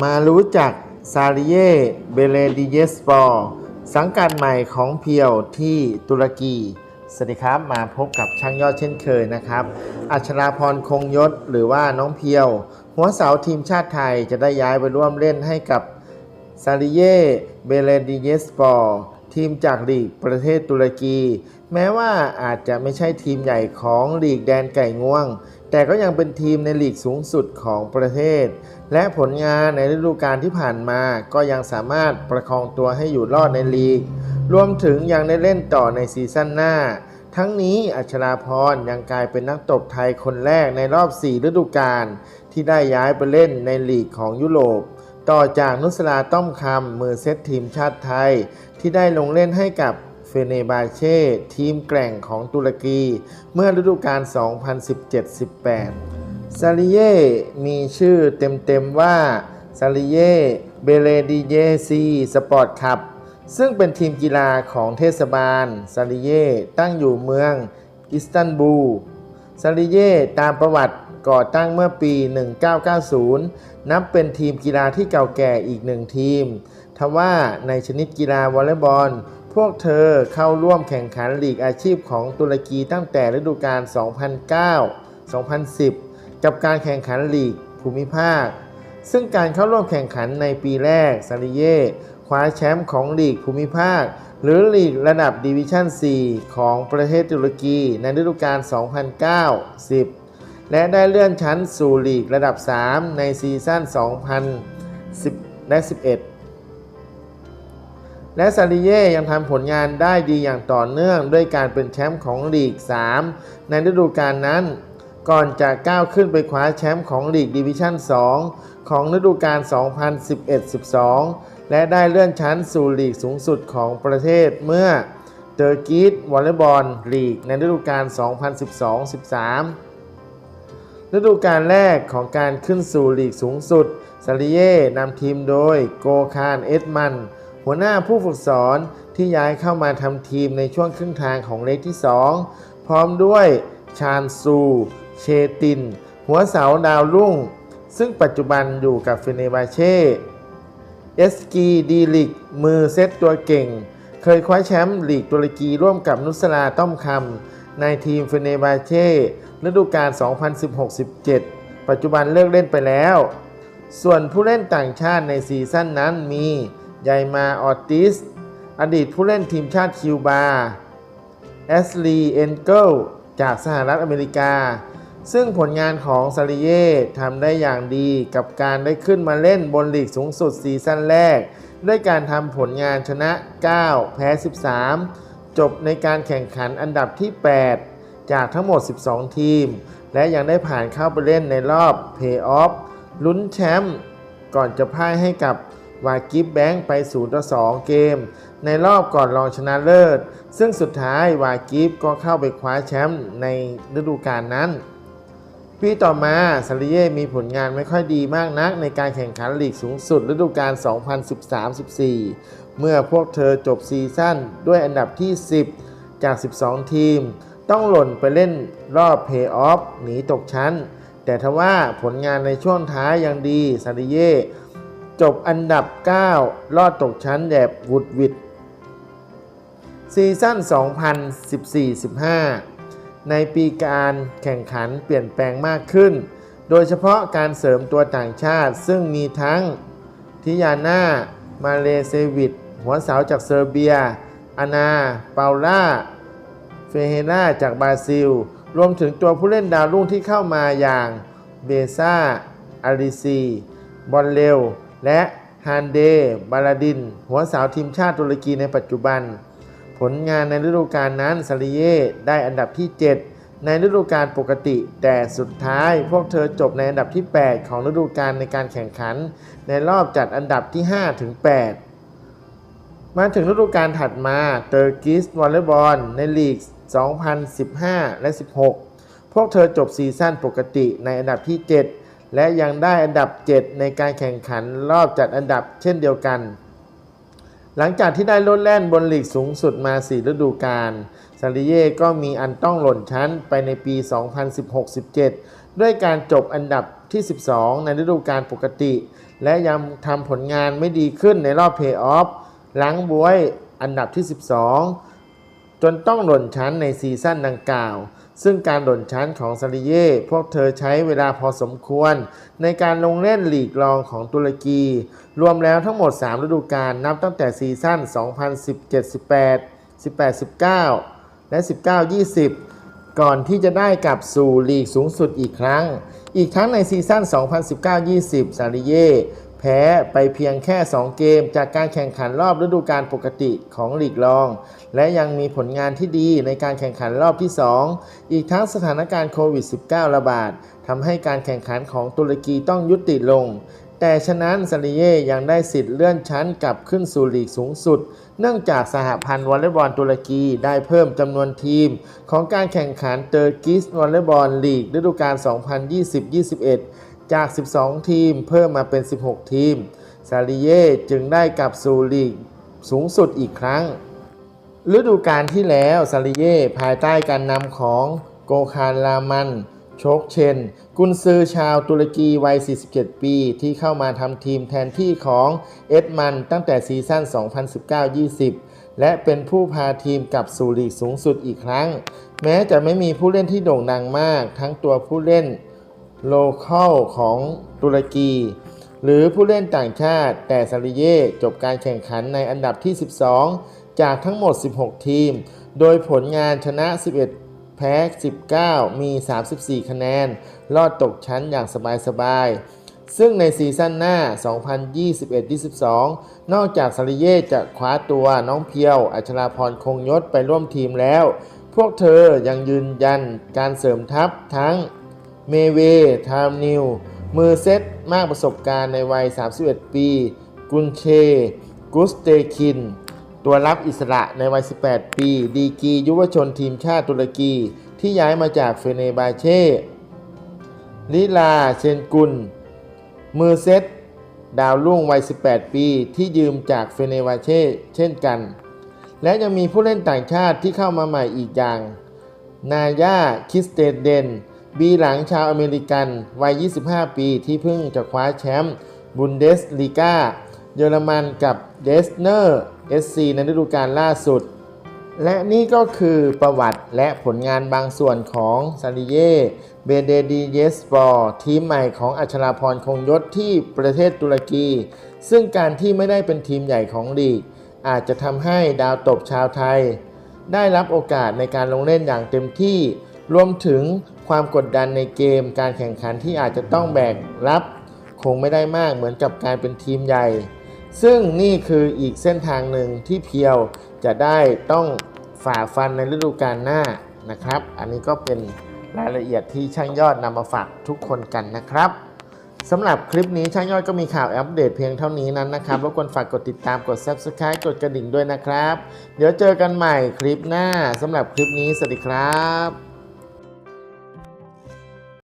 มารู้จักซาริเยเบเลดิเยสปอร์สังกัดใหม่ของเพียวที่ตุรกี สวัสดีครับ มาพบกับช่างยอดเช่นเคยนะครับ อัชราพรคงยศหรือว่าน้องเพียว หัวเสาทีมชาติไทยจะได้ย้ายไปร่วมเล่นให้กับซาริเยเบเลดิเยสปอร์ทีมจากลีกประเทศตุรกี แม้ว่าอาจจะไม่ใช่ทีมใหญ่ของลีกแดนไก่ง่วง แต่ก็ยังเป็นทีมในลีกสูงสุดของประเทศ และผลงานในฤดูกาลที่ผ่านมาก็ยังสามารถประคองตัวให้อยู่รอดในลีก รวมถึงยังได้เล่นต่อในซีซั่นหน้า ทั้งนี้อัชราพรยังกลายเป็นนักตบไทยคนแรกในรอบ 4 ฤดูกาลที่ได้ย้ายไปเล่นในลีกของยุโรปต่อจากนุสราต้อมคำมือเซตทีมชาติไทย ที่ได้ลงเล่นให้กับ เฟเนบาเช่ทีมแกร่งของตุรกี เมื่อฤดูกาล 2017-18 ซาลิเย่มีชื่อเต็มๆว่าซาลิเย่เบเลดิเยซีสปอร์ตคลับซึ่งเป็นทีมกีฬาของเทศบาลซาลิเย่ตั้งอยู่เมืองอิสตันบูลซาลิเย่ตามประวัติก่อตั้งเมื่อปี 1990 นับเป็นทีมกีฬาที่เก่าแก่อีกหนึ่งทีม ทว่าในชนิดกีฬาวอลเลย์บอล พวกเธอเข้าร่วมแข่งขันลีกอาชีพของตุรกีตั้งแต่ฤดูกาล 2009-2010 กับการแข่งขันลีกภูมิภาค ซึ่งการเข้าร่วมแข่งขันในปีแรกซาลิเย่คว้าแชมป์ของลีกภูมิภาค หรือลีกระดับดิวิชั่น 4 ของประเทศตุรกีในฤดูกาล 2009-10 และได้เลื่อนชั้นสู่ลีกระดับ 3 ในซีซั่น 2010และ11 และซาริเย่ยังทำผลงานได้ดีอย่างต่อเนื่อง ด้วยการเป็นแชมป์ของลีก 3 ในฤดูกาลนั้น ก่อนจะก้าวขึ้นไปคว้าแชมป์ของลีกดิวิชั่น 2 ของฤดูกาล 2011-12 และได้เลื่อนชั้นสู่ลีกสูงสุดของประเทศเมื่อเตอร์กีสวอลเลย์บอลลีกในฤดูกาล 2012-13 ฤดูกาลแรกของการขึ้นสู่ลีกสูงสุดซาริเย่นำทีมโดยโกคารเอ็ดมัน หัวหน้าผู้ฝึกสอนที่ย้ายเข้ามาทำทีมในช่วงครึ่งทางของเลกที่ 2 พร้อมด้วยชานซู เชติน หัวเสาดาวรุ่ง ซึ่งปัจจุบันอยู่กับเฟเนบาเช่ เอสกีดีลิก มือเซตตัวเก่ง เคยคว้าแชมป์ลีกตุรกีร่วมกับนุสราต้อมคำในทีมเฟเนบาเช่ฤดูกาล 2016-17 ปัจจุบันเลิกเล่นไปแล้ว ส่วนผู้เล่นต่างชาติในซีซั่นนั้นมี ไยมาออติส อดีตผู้เล่นทีมชาติคิวบา แอสลีเอนเกิลจากสหรัฐอเมริกา ซึ่งผลงานของซาริเย่ทำได้อย่างดีกับการได้ขึ้นมาเล่นบนลีกสูงสุดซีซั่นแรก ด้วยการทำผลงานชนะ 9 แพ้ 13 จบในการแข่งขันอันดับที่ 8 จากทั้งหมด 12 ทีม และยังได้ผ่านเข้าไปเล่นในรอบเพย์ออฟลุ้นแชมป์ก่อนจะพ่ายให้กับ วากิฟแบงค์ไป0ต่อ2เกม ในรอบก่อนรองชนะเลิศ ซึ่งสุดท้ายวากิฟก็เข้าไปคว้าแชมป์ในฤดูกาลนั้น ปีต่อมาซาริเย่มีผลงานไม่ค่อยดีมากนักในการแข่งขันลีกสูงสุดฤดูกาล 2013-14 เมื่อพวกเธอจบซีซั่นด้วยอันดับที่ 10 จาก 12 ทีม ต้องหล่นไปเล่นรอบเพย์ออฟหนีตกชั้น แต่ทว่าผลงานในช่วงท้ายยังดีซาริเย่ จบอันดับ 9 รอดตกชั้นแบบวุดวิดซีซั่น 2014-15 ในปีการแข่งขันเปลี่ยนแปลงมากขึ้น โดยเฉพาะการเสริมตัวต่างชาติซึ่งมีทั้งทิยาน่า มาเลเซวิดหัวสาวจากเซอร์เบีย อานา เปาล่า เฟเฮราจากบราซิล รวมถึงตัวผู้เล่นดาวรุ่งที่เข้ามาอย่างเบซ่าอาริซี บอลเร็ว และฮานเด บาลาดิน หัวสาวทีมชาติตุรกีในปัจจุบัน ผลงานในฤดูกาลนั้นซาริเย่ได้อันดับที่ 7 ในฤดูกาลปกติ แต่สุดท้ายพวกเธอจบในอันดับที่ 8 ของฤดูกาลในการแข่งขัน ในรอบจัดอันดับที่ 5 ถึง 8 มาถึงฤดูกาลถัดมาเตอร์กิสวอลเลย์บอลในลีก 2015 และ 16 พวกเธอจบซีซั่นปกติในอันดับที่ 7 และยังได้อันดับ 7 ในการแข่งขันรอบจัดอันดับเช่นเดียวกัน หลังจากที่ได้ลดแล่นบนลีกสูงสุดมา 4 ฤดูกาลซาริเย่ก็มีอันต้องหล่นชั้นไปในปี 2016-17 ด้วยการจบอันดับที่ 12 ในฤดูกาลปกติ และยังทำผลงานไม่ดีขึ้นในรอบเพย์ออฟหลังบวยอันดับที่ 12 จนต้องหล่นชั้นในซีซั่นดังกล่าว ซึ่งการหล่นชั้นของซาริเย่พวกเธอใช้เวลาพอสมควร ในการลงเล่นลีกรองของตุรกี รวมแล้วทั้งหมด 3 ฤดูกาลนับตั้งแต่ซีซั่น 2017-18 18-19 และ 19-20 ก่อนที่จะได้กลับสู่ลีกสูงสุดอีกครั้ง อีกทั้งในซีซั่น 2019-20 ซาริเย่ แพ้ไปเพียงแค่ 2 เกม จากการแข่งขันรอบฤดูกาลปกติของลีกรอง และยังมีผลงานที่ดีในการแข่งขันรอบที่ 2 อีกทั้งสถานการณ์โควิด -19 ระบาดทำให้การแข่งขันของตุรกีต้องยุติลง แต่ฉะนั้นซาริเย่ยังได้สิทธิ์เลื่อนชั้นกลับขึ้นสู่ลีกสูงสุด เนื่องจากสหพันธ์วอลเลย์บอลตุรกีได้เพิ่มจำนวนทีม ของการแข่งขันเตอร์กิสวอลเลย์บอลลีกฤดูกาล2020-21 จาก 12 ทีมเพิ่มมาเป็น 16 ทีม ซาริเย่จึงได้กลับสู่ลีกสูงสุดอีกครั้ง ฤดูกาลที่แล้ว ซาริเย่ภายใต้การนำของโกคารลามัน โชคเชน กุนซือชาวตุรกีวัย 47 ปี ที่เข้ามาทำทีมแทนที่ของเอ็ดมันตั้งแต่ซีซั่น 2019-20 และเป็นผู้พาทีมกลับสู่ลีกสูงสุดอีกครั้ง แม้จะไม่มีผู้เล่นที่โด่งดังมาก ทั้งตัวผู้เล่น โลเคอลของตุรกี หรือผู้เล่นต่างชาติ แต่ซาริเย่จบการแข่งขันในอันดับที่ 12 จากทั้งหมด 16 ทีม โดยผลงานชนะ 11 แพ้ 19 มี 34 คะแนน รอดตกชั้นอย่างสบายๆ ซึ่งในซีซั่นหน้า 2021-22 นอกจากซาริเย่จะคว้าตัวน้องเพียว อัชราพรคงยศไปร่วมทีมแล้ว พวกเธอยังยืนยันการเสริมทัพทั้ง เมเวทามนิว มือเซตมากประสบการณ์ในวัย 31 ปี กุนเช กุสเตคิน ตัวรับอิสระในวัย 18 ปี ดีกียุวชนทีมชาติตุรกี ที่ย้ายมาจากเฟเนบาเช่ ลิลาเชนกุล มือเซตดาวรุ่งวัย 18 ปี ที่ยืมจากเฟเนบาเช่เช่นกัน และยังมีผู้เล่นต่างชาติที่เข้ามาใหม่อีกอย่าง นายาคิสเตเดน บีหลังชาวอเมริกัน วัย 25 ปีที่เพิ่งจะคว้าแชมป์บุนเดสลีกาเยอรมันกับเดสเนอร์เอสซีในฤดูกาลล่าสุด และนี่ก็คือประวัติและผลงานบางส่วนของซาริเย่เบเดดีเยสปอร์ทีมใหม่ของอัชราพรคงยศที่ประเทศตุรกี ซึ่งการที่ไม่ได้เป็นทีมใหญ่ของลีก อาจจะทำให้ดาวตบชาวไทย ได้รับโอกาสในการลงเล่นอย่างเต็มที่ รวมถึง ความกดดันในเกมการแข่งขันที่อาจจะต้องแบกรับ คงไม่ได้มากเหมือนกับการเป็นทีมใหญ่ ซึ่งนี่คืออีกเส้นทางหนึ่งที่เพียวจะได้ต้องฝ่าฟันในฤดูกาลหน้านะครับ อันนี้ก็เป็นรายละเอียดที่ช่างยอดนำมาฝากทุกคนกันนะครับสำหรับคลิปนี้ช่างยอดก็มีข่าวอัปเดตเพียงเท่านี้นั้นนะครับรบกวนฝากกดติดตามกด Subscribe กดกระดิ่งด้วยนะครับ เดี๋ยวเจอกันใหม่คลิปหน้าสำหรับคลิปนี้สวัสดีครับ